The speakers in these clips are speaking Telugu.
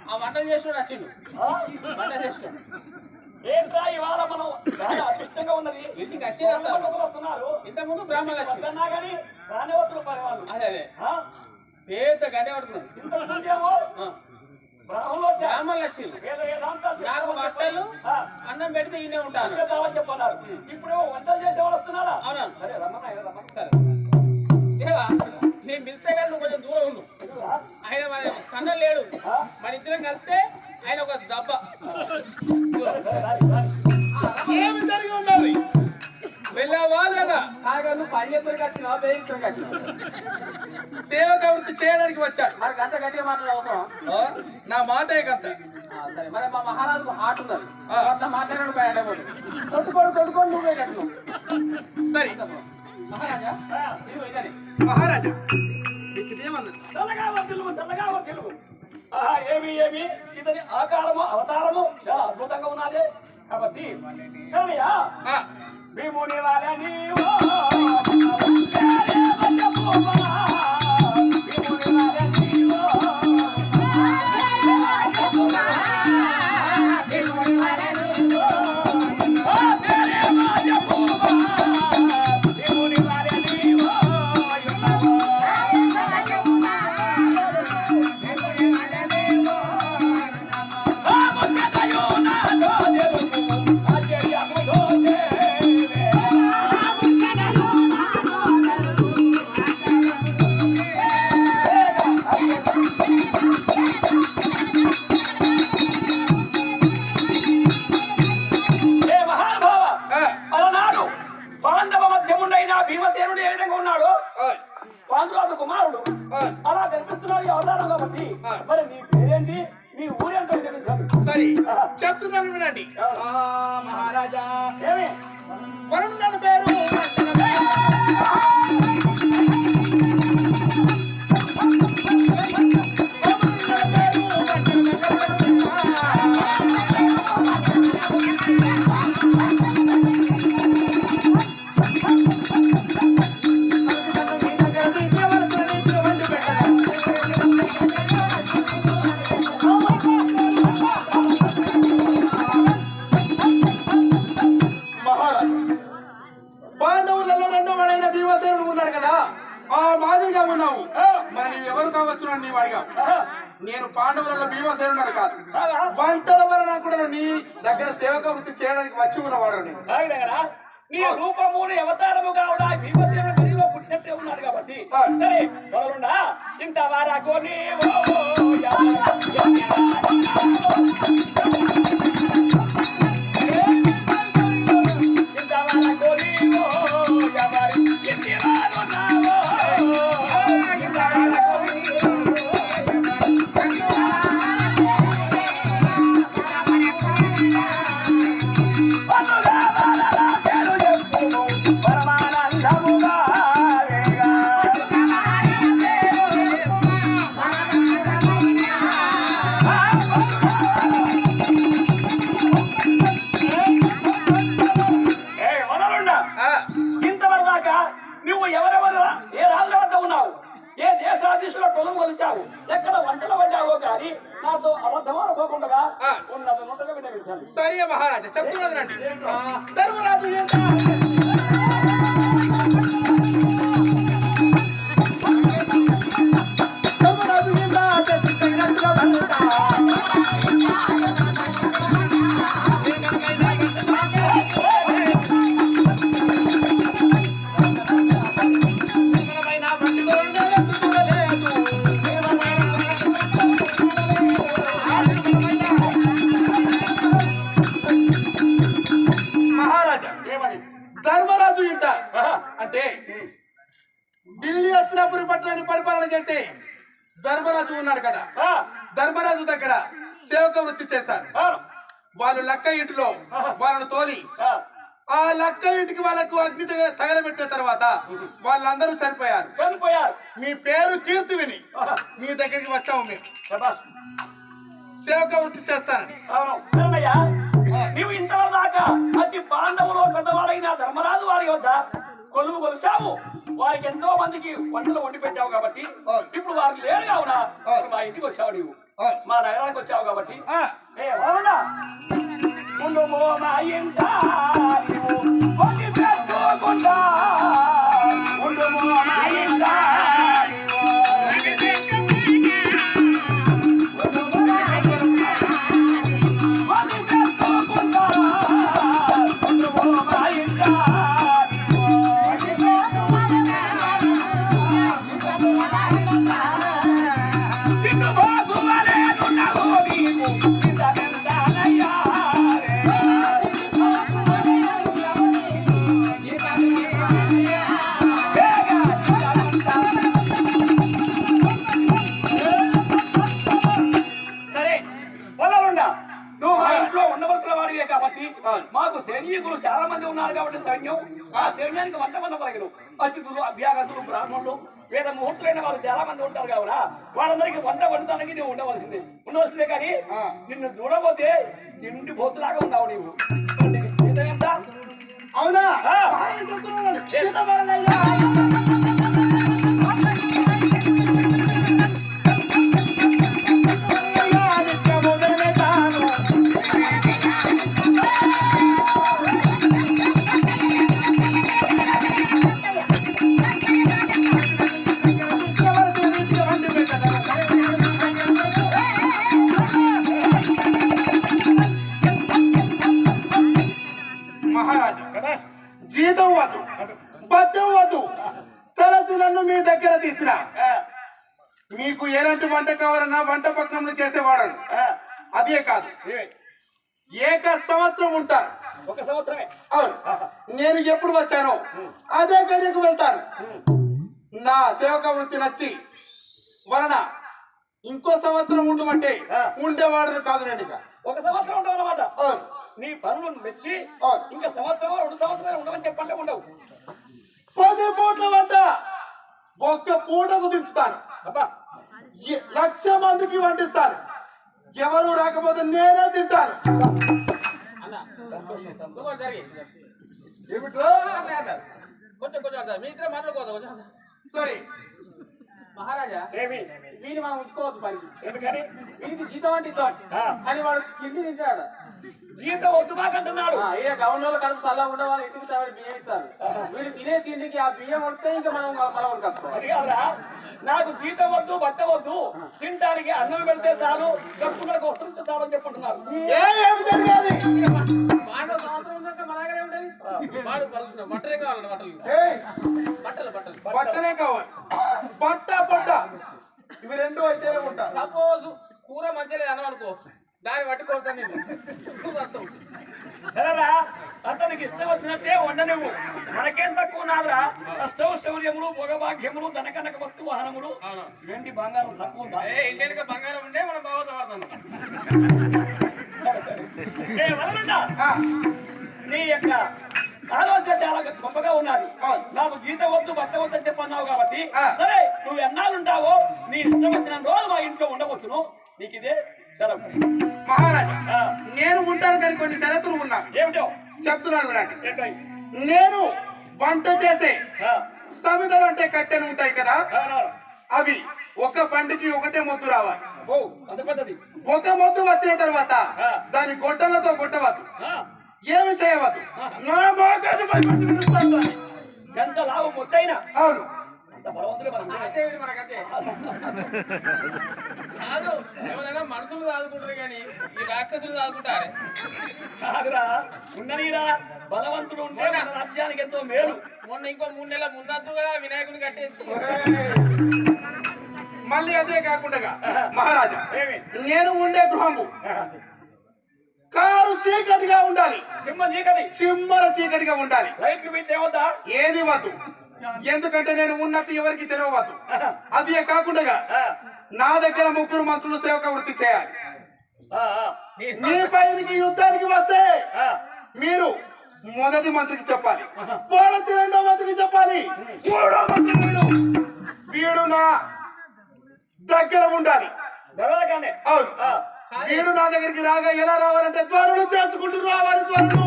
ఆ వంట చేసినాడు వచ్చిండు వంట ఏంట్రా ఇవాళ మనం చాలా అదృష్టంగా ఉన్నది? ఇంటికి వచ్చేది వస్తున్నారు. ఇంతకుముందు బ్రాహ్మణులు కానీ రాని అదే అదే. గడ్డ. బ్రాహ్మణులు నాకు బట్టలు. అన్నం పెడితే ఈయనే ఉంటాను. చెప్పన్నారు. ఇప్పుడు వంటలు చేసే వాళ్ళు వస్తున్నారా? అవునా? సరే రమ్మన్నా. సరే. ఆయన మన సన్న లేడు. మన ఇద్దరం కలిస్తే ఆయన ఒక దెబ్బ. ఏమి జరిగి ఉన్నది? వెళ్ళావా లేదా? నువ్వు పని సేవక వృత్తి చేయడానికి మరి గంట గట్టిగా మాట్లాడే అవసరం? ఆ? నా మాటే ఆ, సరే. మరి మా మహారాజు ఆట ఉన్నది. అట్లా మాట్లాడాడు నువ్వే సరే. మహారాజా. చల్లగా వర్తిల్లు ఆహా ఏమి ఏమి? ఇతని ఆకారము అవతారము. చాలా అద్భుతంగా ఉన్నది. కాబట్టి భీముని కాదు. వంటల వలన కూడా నీ దగ్గర సేవక వృత్తి చేయడానికి వచ్చి ఉన్నవాడు నీ. రూపముని అవతారము కావుడా భీమసేనుడు గదిలో పుట్టినట్టే ఉన్నాడు కాబట్టి. సరే ఇంత వారాకో నీవో రండి అగ్ని తగ- తగలబెట్టిన తర్వాత వాళ్ళందరూ చనిపోయారు. చనిపోయారు. మీ పేరు కీర్తి విని. మీ దగ్గరికి వచ్చాము మేము. శభాష్. సేవక వృత్తి అవును. ధర్మయ్య నీవు ఇంతవరకు దాకా అతి పాండవులు పెద్దవాడైన ధర్మరాజు వారి వద్ద కొలువు కొలిచావు. వారికి ఎంతో మందికి వంటలు వండి పెట్టావు కాబట్టి అవును. ఇప్పుడు వారికి లేరు కావున అవును. మా ఇంటికి వచ్చావు నీవు. మా నగరానికి వచ్చావు కాబట్టి. ఏ నీవు. కొన్ని పెట్టుకుంటా ముందు బ్రాహ్మణులు వేద ముహూర్తులైన వాళ్ళు చాలా మంది ఉంటారు కావున వాళ్ళందరికీ వంట వండటానికి నువ్వు ఉండవలసిందే ఉండవలసిందే కానీ. నిన్ను చూడబోతే తిండి పోతులాగా ఉన్నావు నీవు? అవునా సంవత్సరం ఉంటారు ఒక సంవత్సరమే. అవును. నేను ఎప్పుడు వచ్చానో అదే గడియకు వెళ్తాను. నా సేవక వృత్తి నచ్చి వలన ఇంకో సంవత్సరం ఉండమంటే. ఉండేవాడు కాదు నేను ఇక. ఒక సంవత్సరం ఉండవన్నమాట. నీ పనులు మెచ్చి. ఇంకా సంవత్సరం రెండు సంవత్సరాలు ఉండవని చెప్పంటే ఉండవు. పది పూట్ల వంట ఒక్క పూటకు దించుతాను. లక్ష మందికి వండిస్తాను. ఎవరు రాకపోతే నేనే తింటాను. కొంచెం కొంచెం మీ ఇద్దరు మాట్లాడుకోవద్దు కొంచెం సరే. మహారాజా వీని మనం ఉంచుకోవద్దు పనికి ఎందుకని వీనికి జీతం అంటే. అని వాడు తిండి తింటాడు. జీతం వద్దు మాకంటున్నాడు ఆ, ఈడ గవర్న వాళ్ళు కడుపు చల్లగా ఉండే వాళ్ళు ఇంటికి చావడి బియ్యం ఇస్తారు? వీడు తినే తిండికి ఆ బియ్యం వస్తే ఇంకా మనం మనం కట్టుకోవాలి అది కాదురా. నాకు జీతం వద్దు బట్ట వద్దు. తినడానికి అన్నం పెడితే చాలు కప్పులకు వస్తుంటే చాలు అని చెప్పుకుంటున్నారు మాండవ సంవత్సరం ఉన్నాక మన దగ్గరే ఉండేది. వాడు బట్టలే కావాలండి బట్టలు. ఏయ్, బట్టలు బట్టలు. బట్టనే కావాలి. బట్ట బట్ట. ఇవి రెండు అయితేనే ఉంటారు సపోజ్ కూర మంచిగా లేదు అనుకో. దాన్ని కొడతాను నేను. అతనికి ఇష్టం వచ్చినట్టే వండనివ్వు. మనకేం తక్కువ నాదురా? అష్టవ శౌర్యములు భోగభాగ్యములు ధనకనక వస్తు వాహనములు. వెండి బంగారం తక్కువ ఉందా? ఇంటికి బంగారం ఉంటే మనం బాగా వాడతాను నీ యొక్క ఆలోచన చాలా గొప్పగా ఉన్నది. నాకు జీతం వద్దు భర్త వద్దు అని చెప్పన్నావు కాబట్టి. సరే నువ్వు ఎన్నాళ్ళు ఉంటావో నీ ఇష్టం వచ్చిన రోజు మా ఇంట్లో ఉండవచ్చును. నీకు ఇదే మహారాజా. నేను ఉంటాను కానీ కొన్ని షరతులు ఏమిటో? చెప్తున్నాను వినండి? నేను వంట చేసే ఆ, సమితలు అంటే కట్టెలు ఉంటాయి కదా. అవి ఒక బండికి ఒకటే మొద్దు రావాలి. ఒక మొద్దు వచ్చిన తర్వాత. దాని గొడ్డలతో కొట్టవద్దు ఆ, ఏమి చేయవద్దు. నా. ఎంత లాభం మొత్తైనా అవును. అంత కాదు ఎవరైనా మనుషులు దాదుకుంటారు కానీ ఈ రాక్షసులు దాదుకుంటారే కాదురా ఉండనీరా బలవంతుడు ఉంటే మన రాజ్యానికి ఎంతో మేలు. మొన్న ఇంకో మూడు నెలల ముందద్దు కదా వినాయకుని కట్టేసి. మళ్ళీ అదే కాకుండా మహారాజా నేను ఉండే గృహము కారు చీకటిగా ఉండాలి. చీకటి. చిమ్మర చీకటిగా ఉండాలి. ఏది వద్దు. ఎందుకంటే నేను ఉన్నట్టు ఎవరికి తెలియవద్దు అది కాకుండా నా దగ్గర ముగ్గురు మంత్రులు సేవక వృత్తి చేయాలి. మీ పైకి యుద్ధానికి వస్తే మీరు మొదటి మంత్రికి చెప్పాలి. మొదటి రెండో మంత్రికి చెప్పాలి. మూడో మంత్రి వీడు. నా దగ్గర ఉండాలి. అవును. వీడు నా దగ్గరికి రాగా ఎలా రావాలంటే త్వరలు చేసుకుంటూ రావాలి త్వరలు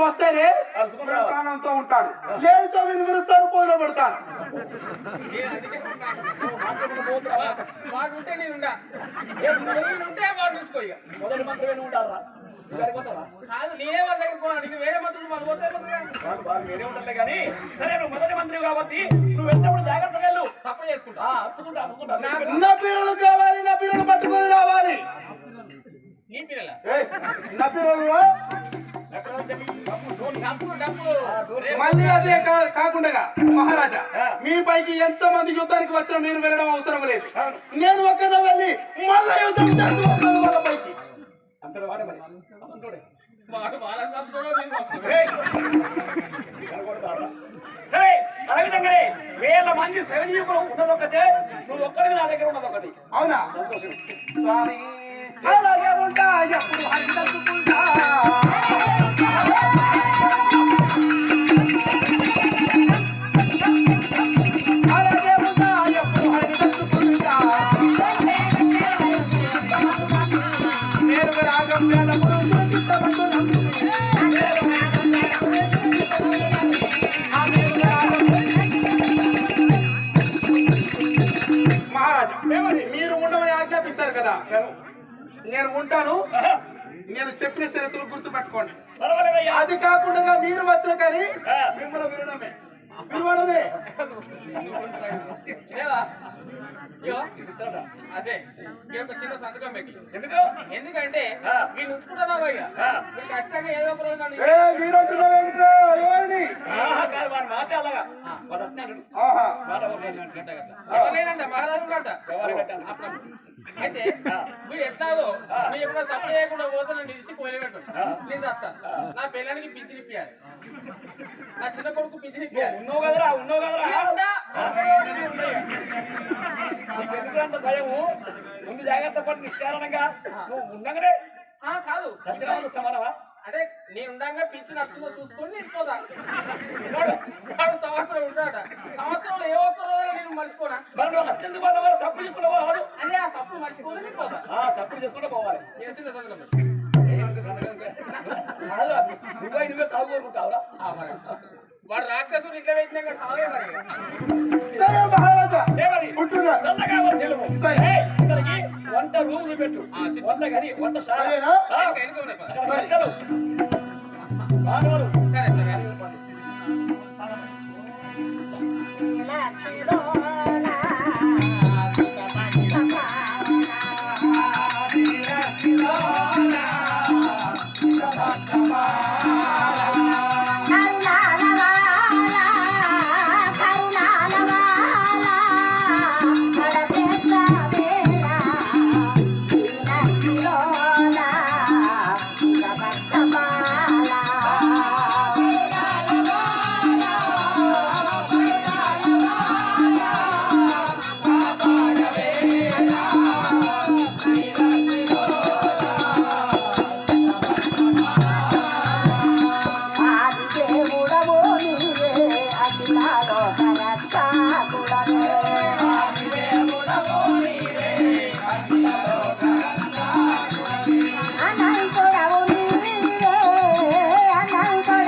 వస్తేనే అరుచుకుంటూ వీడు ప్రాణంతో ఉంటాడు. లేనిచో వీళ్ళు మీరు చనిపోయిన పడతారు నేను అందుకే వా- వాడు ఉంటే నేను ఉండా. నేను ఉంటే వాడు ఉంచుకో ఇక మొదటి మంత్రమే నువ్వు ఉండాలరా నువ్వు వెళ్ళిపోతావా కాదు నేనే వాళ్ళ దగ్గర పోనాడు ఇక వేరే మంత్రులు వాళ్ళు పోతే వేరే కానీ సరే నువ్వు మొదటి మంత్రి కాబట్టి నువ్వు జాగ్రత్తగా వెళ్ళు. సప్లై చేసుకుంటా. అరుచుకుంటా నా పిల్లలు కావాలి నా పిల్లలు పట్టుకొని రావాలి. నీ పిల్లల? నా పిల్లలు మళ్ళీ అదే కా- కాకుండా మహారాజా మీ పైకి ఎంత మంది యుద్ధానికి వచ్చినా మీరు వెళ్ళడం అవసరం లేదు. నేను ఒక్కనే వెళ్ళి మళ్ళీ యుద్ధం చేసి వస్తాను వాళ్ళ పైకి. వేల మంది సైనికులు ఉన్నదొక్కటే నువ్వు ఒక్కడికి నా దగ్గర ఉన్నదొక్కటి. అవునా? సంతోషం. స్వామి అలాగే ఉంటా ఎప్పుడు మీరు ఉండమని ఆజ్ఞాపించారు కదా? నేను ఉంటాను. నేను చెప్పిన షరతులు గుర్తు పెట్టుకోండి అది కాకుండా మీరు వచ్చిన కానీ. మిమ్మల్ని వినడమే. అదే ఈ యొక్క చిన్న సంతకం పెట్టి. ఎందుకు? ఎందుకంటే. వీళ్ళు ఉంచుకుంటున్నావు ఖచ్చితంగా ఏదో ఒక రోజు మాట అలాగా. మాట. గంట మహారాజు? అప్పుడు అయితే వీడు ఎట్లాగో నువ్వు ఎప్పుడో సప్లై చేయకుండా పోతే నన్ను ఇచ్చి పోయినట్టు. నేను చేస్తా నా పిల్లానికి పింఛన్ ఇప్పియాలి నా చిన్న కొడుకు పింఛన్ ఇప్పియాలి ఉన్నావు కదరా ఉన్నావు కదరా. ఏముందా? నీకు ఎందుకు అంత భయము? ముందు జాగ్రత్త పడి నిష్కారణంగా. నువ్వు ఉండగానే. ఆ, కాదు. సత్యనారాయణ సమానమా? అంటే నేను ఉండగా పింఛన్ వస్తుందో చూసుకొని నేను పోదా వాడు సంవత్సరం ఉంటాడ సంవత్సరంలో ఏ రోజు నేను మర్చిపోనా? తప్పు చేసుకుంటూ పోవాలి అదే ఆ సప్పుడు మర్చిపోతే నేను పోతా. ఆ తప్పు చేసుకుంటూ పోవాలి. చేసిన. వాడు రాక్షసుడు ఇట్లా పెట్టినాక సాగే మరి. ఉంటున్నా. మానవులు. సరే సరే.